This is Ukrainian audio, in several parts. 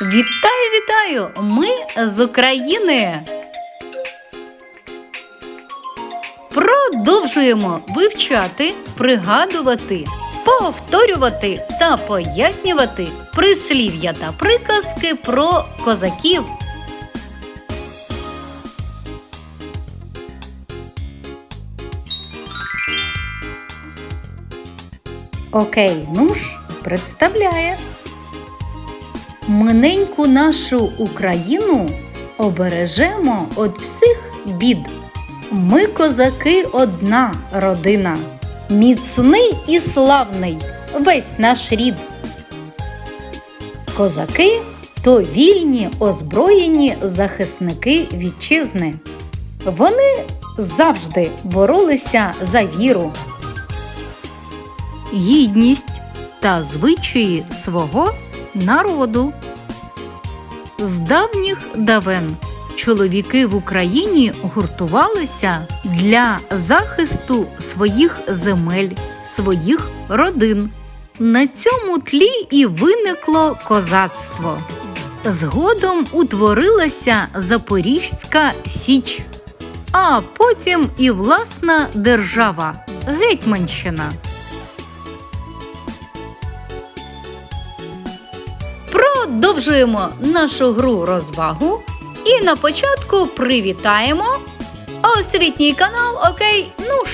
Вітаю, вітаю! Ми з України. Продовжуємо вивчати, пригадувати, повторювати та пояснювати прислів'я та приказки про козаків. Окей, ну ж, представляє. Миненьку нашу Україну обережемо від всіх бід. Ми козаки одна родина, міцний і славний весь наш рід. Козаки то вільні, озброєні захисники вітчизни. Вони завжди боролися за віру, гідність та звичаї свого народу. З давніх давен чоловіки в Україні гуртувалися для захисту своїх земель, своїх родин. На цьому тлі і виникло козацтво. Згодом утворилася Запорізька Січ, а потім і власна держава Гетьманщина. Продовжуємо нашу гру розвагу і на початку привітаємо освітній канал Окей Нуш.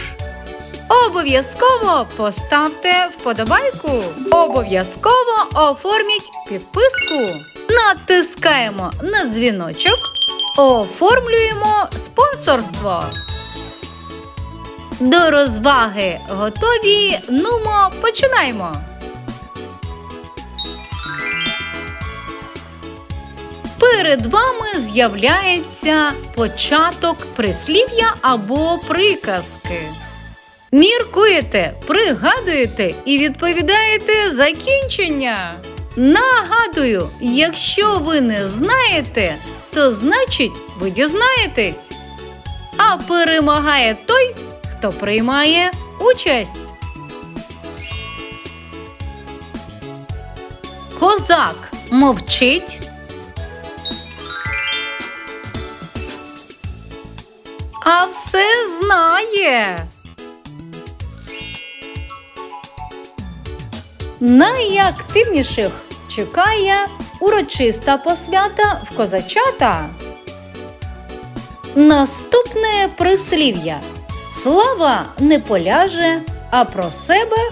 Обов'язково поставте вподобайку. Обов'язково оформіть підписку. Натискаємо на дзвіночок. Оформлюємо спонсорство. До розваги готові. Нумо, починаємо. Перед вами з'являється початок прислів'я або приказки. Міркуєте, пригадуєте і відповідаєте закінчення. Нагадую, якщо ви не знаєте, то значить ви дізнаєтесь. А перемагає той, хто приймає участь. Козак мовчить. А все знає. Найактивніших чекає урочиста посвята в козачата. Наступне прислів'я. Слава не поляже, а про себе.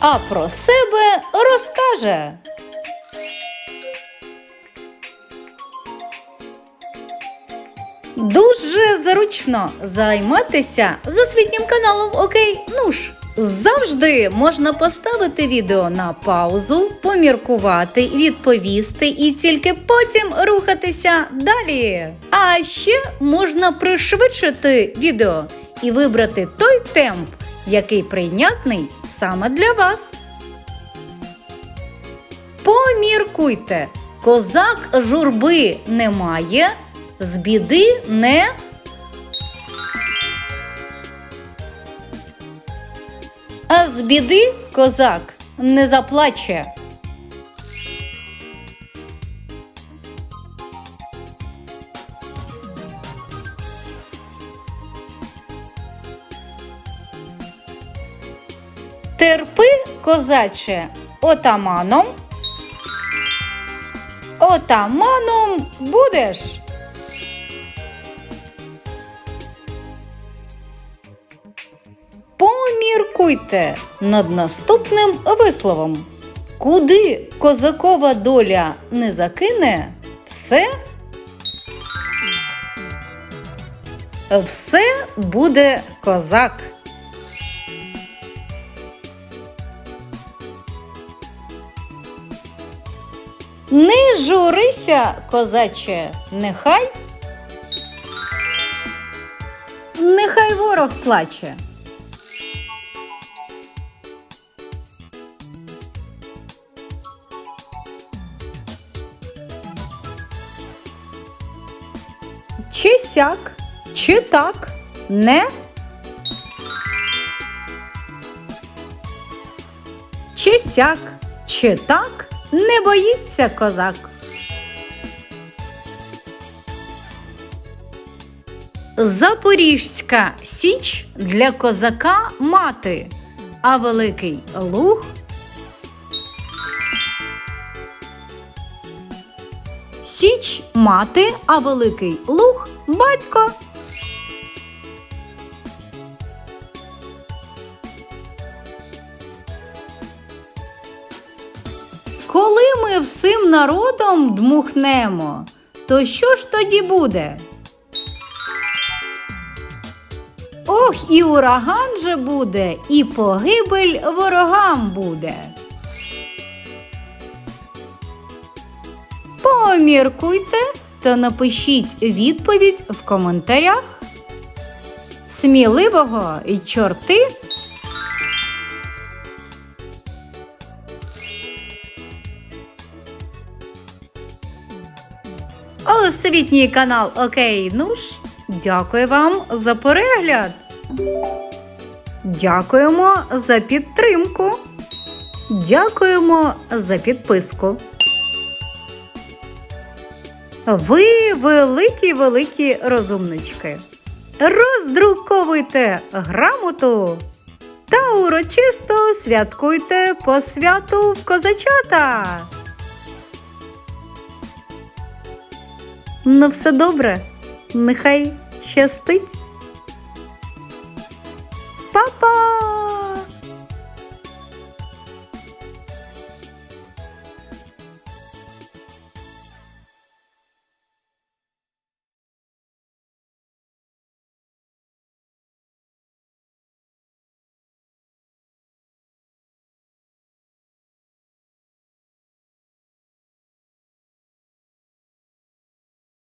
А про себе розкаже. Дуже зручно займатися засвітнім каналом Окей Нуш. Завжди можна поставити відео на паузу, поміркувати, відповісти і тільки потім рухатися далі. А ще можна пришвидшити відео і вибрати той темп, який прийнятний саме для вас. Поміркуйте, козак журби не має, з біди не. А з біди козак не заплаче. Терпи, козаче, отаманом. Отаманом будеш. Поміркуйте над наступним висловом. Куди козакова доля не закине, все, все буде козак. Не журися, козаче, нехай. Нехай ворог плаче. Сяк, чи так, не? Чи сяк, чи так? Не боїться козак. Запоріжська січ для козака мати, а великий луг Січ мати, а великий луг батько. Коли ми всім народом дмухнемо, то що ж тоді буде? Ох, і ураган же буде, і погибель ворогам буде. Поміркуйте та напишіть відповідь в коментарях. Сміливого і чорти. Освітній канал Окей Нуш. Дякую вам за перегляд. Дякуємо за підтримку. Дякуємо за підписку. Ви великі великі розумнички. Роздруковуйте грамоту та урочисто святкуйте по святу в козачата. Ну, все добре. Нехай щастить. Па-па!